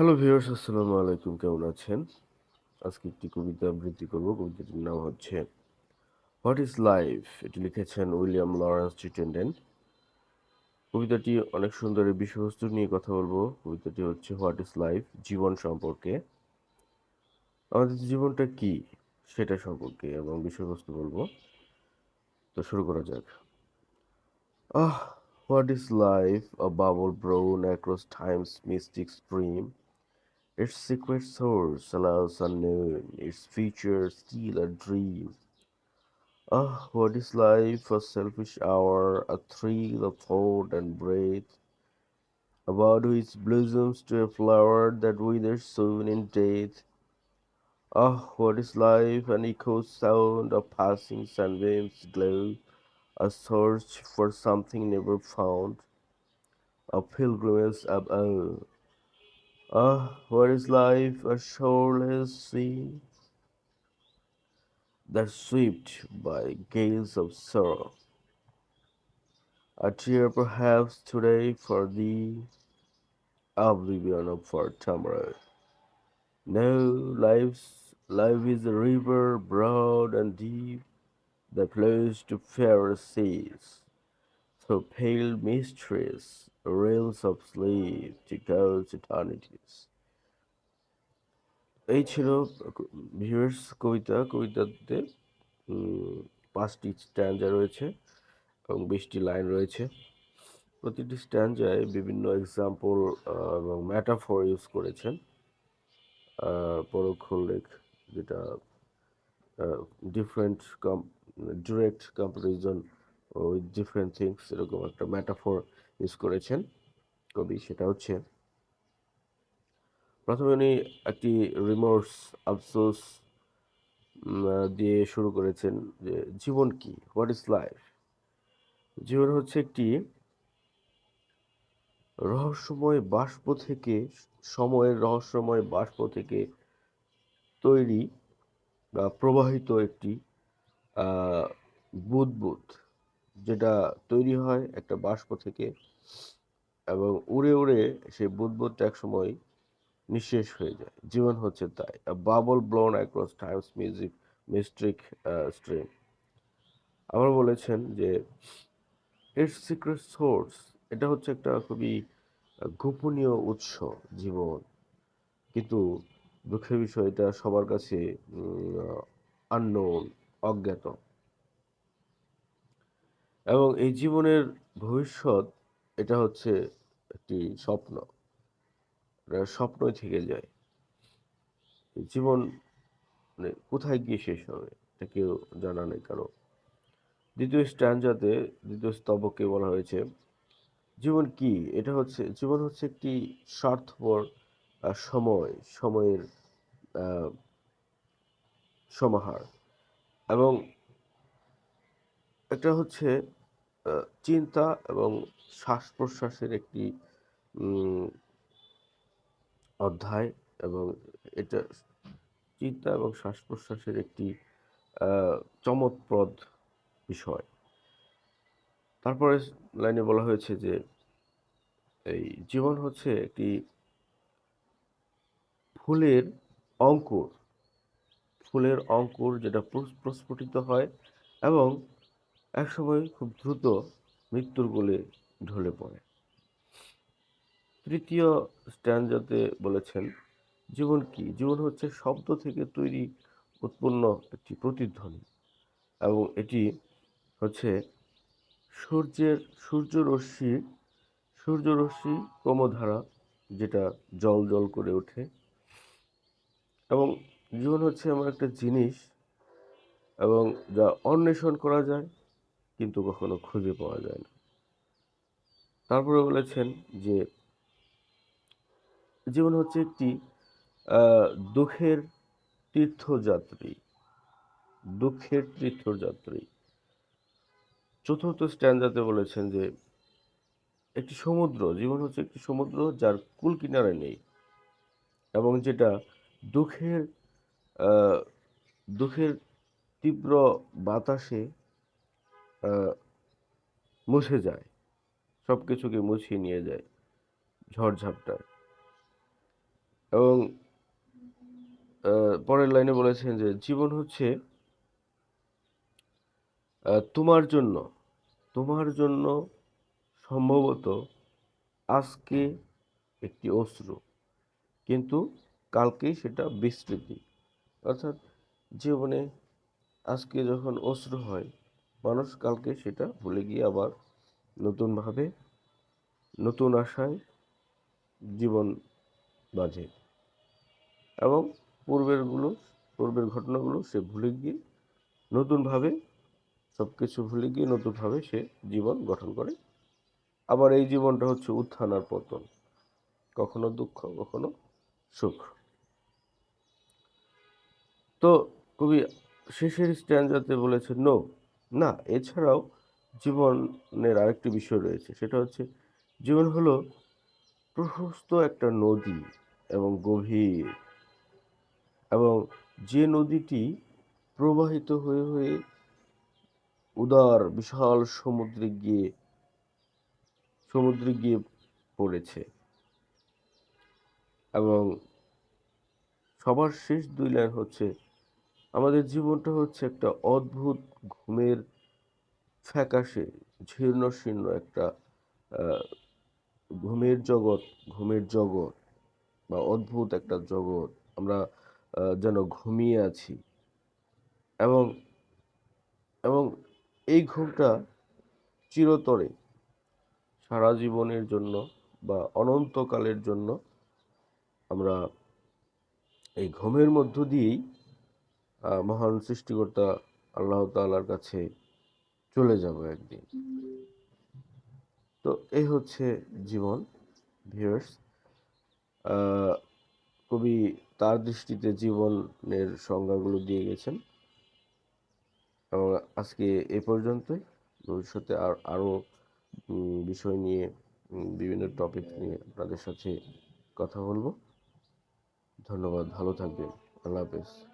Hello viewers আসসালামু আলাইকুম। কেমন আছেন? আজকে একটি কবিতা আবৃত্তি করব। কবিতাটির নাম হচ্ছে হোয়াট ইজ লাইফ এটি লিখেছেন উইলিয়াম লরেন্স চিটেন্ডেন। কবিতাটি অনেক সুন্দর এই বিষয়বস্তু নিয়ে কথা বলব। কবিতাটি হচ্ছে হোয়াট ইজ লাইফ জীবন সম্পর্কে। আমাদের জীবনটা কি? সেটা সম্পর্কে এবং বিষয়বস্তু বলব। তো শুরু করা যাক। আহ what is life a bubble blown across times mystic stream Its secret source, alas unknown, its future still a dream. Ah, what is life? A selfish hour, a thrill of thought and breath, about which blossoms to a flower that withers soon in death. Ah, what is life? An echo sound of passing sunbeams glow, a search for something never found, a pilgrimage above. Ah, what is life? A shoreless sea that swept by gales of sorrow. A tear perhaps today for thee, oblivion of for tomorrow. No, life's life is a river broad and deep that flows to fairer seas, through pale mysteries, rails of sleep to God's eternities. এই ছিল viewers কবিতা কবিতাতে পাঁচটি স্ট্যান্ডা রয়েছে এবং বিশটি line রয়েছে প্রতিটি স্ট্যান্ডায় বিভিন্ন example এবং ম্যাটাফর ইউজ করেছেন পরোক্ষ উল্লেখ যেটা different com direct comparison with different things এরকম একটা ম্যাটাফর ইউজ করেছেন। কবি সেটা হচ্ছে, প্রথমে উনি একটি রিমোর্স আফসোস দিয়ে শুরু করেছেন যে জীবন কি? হোয়াট ইজ লাইফ জীবন হচ্ছে একটি রহস্যময় বাষ্প থেকে, সময়ের রহস্যময় বাষ্প থেকে তৈরি বা প্রবাহিত একটি বুদবুদ। যেটা তৈরি হয় একটা বাষ্প থেকে এবং উড়ে উড়ে সেই বুদবুদটা এক সময় নিঃশেষ হয়ে যায়। জীবন হচ্ছে তাই। Bubble blown across times music mystic stream আবার বলেছেন যে ইটস সিক্রেট সোর্স এটা হচ্ছে একটা খুবই গোপনীয় উৎস জীবন। কিন্তু দুঃখের বিষয়, এটা সবার কাছে আননোন অজ্ঞাত। এবং এই জীবনের ভবিষ্যৎ, এটা হচ্ছে একটি স্বপ্ন। এটা স্বপ্নই থেকে যায়। জীবন মানে কোথায় গিয়ে শেষ হবে, এটা কেউ জানা নেই কারও। দ্বিতীয় স্ট্যান্ডাতে দ্বিতীয় স্তবকে বলা হয়েছে, জীবন কি? এটা হচ্ছে, জীবন হচ্ছে একটি স্বার্থপর সময়, সময়ের সমাহার। এবং এটা হচ্ছে চিন্তা এবং শ্বাস প্রশ্বাসের একটি অধ্যায় এবং এটা চিন্তা এবং শ্বাস প্রশ্বাসের একটি চমৎপ্রদ বিষয়। তারপরে লাইনে বলা হয়েছে যে, এই জীবন হচ্ছে একটি ফুলের অঙ্কুর। ফুলের অঙ্কুর যেটা প্রস- প্রস্ফুটিত হয় এবং একসময় খুব দ্রুত মৃত্যুর কোলে ঢলে পড়ে। তৃতীয় স্ট্যান্ডাতে বলেছেন, জীবন কি? জীবন হচ্ছে শব্দ থেকে তৈরি উৎপন্ন একটি প্রতিধ্বনি এবং এটি হচ্ছে সূর্যের সূর্যরশ্মি সূর্যরশ্মি ক্রমধারা যেটা জল জল করে ওঠে। এবং জীবন হচ্ছে এমন একটা জিনিস এবং যা অন্বেষণ করা যায়। কিন্তু কখনো খুঁজে পাওয়া যায় না। তারপরে বলেছেন যে, জীবন হচ্ছে একটি দুঃখের তীর্থযাত্রী দুঃখের তীর্থযাত্রী। চতুর্থ স্ট্যান্ডাতে বলেছেন যে, একটি সমুদ্র, জীবন হচ্ছে একটি সমুদ্র যার কুল কিনারে নেই এবং যেটা দুঃখের দুঃখের তীব্র বাতাসে মুছে যায়। সব কিছুকে মুছিয়ে নিয়ে যায় ঝড়ঝাপটায় এবং পরের লাইনে বলেছেন যে, জীবন হচ্ছে তোমার জন্য তোমার জন্য সম্ভবত আজকে একটি অশ্রু কিন্তু কালকেই সেটা বিস্তৃতি। অর্থাৎ জীবনে আজকে যখন অশ্রু হয় মানুষ কালকে সেটা ভুলে গিয়ে আবার নতুনভাবে নতুন আশায় জীবন বাঁধে। এবং পূর্বেরগুলো, পূর্বের ঘটনাগুলো সে ভুলে গিয়ে নতুনভাবে সব কিছু ভুলে গিয়ে নতুনভাবে সে জীবন গঠন করে। আবার এই জীবনটা হচ্ছে উত্থান আর পতন। কখনো দুঃখ, কখনো সুখ। তো কবি শেষের স্ট্যান্ডাতে বলেছে নো না, এছাড়াও জীবনের আরেকটি বিষয় রয়েছে, সেটা হচ্ছে জীবন হলো প্রশস্ত একটা নদী এবং গভীর এবং যে নদীটি প্রবাহিত হয়ে হয়ে উদার, বিশাল সমুদ্রে গিয়ে সমুদ্রে গিয়ে পড়েছে এবং সবার শেষ দুই লাইন হচ্ছে আমাদের জীবনটা হচ্ছে একটা অদ্ভুত ঘুমের ফ্যাকাশে জীর্ণ শীর্ণ একটা ঘুমের জগৎ ঘুমের জগৎ বা অদ্ভুত একটা জগৎ। আমরা যেন ঘুমিয়ে আছি। এবং এবং এই ঘুমটা চিরতরে, সারা জীবনের জন্য বা অনন্তকালের জন্য আমরা এই ঘুমের মধ্য দিয়েই মহান সৃষ্টিকর্তা আল্লাহ তাআলার কাছে চলে যাব একদিন। তো এই হচ্ছে জীবন ভিউয়ার্স কবি তার দৃষ্টিতে জীবনের সংজ্ঞাগুলো দিয়ে গেছেন। এবং আজকে এ পর্যন্তই। ভবিষ্যতে আর আরও বিষয় নিয়ে বিভিন্ন টপিক নিয়ে আপনাদের সাথে কথা বলব। ধন্যবাদ, ভালো থাকবেন। আল্লাহ হাফেজ।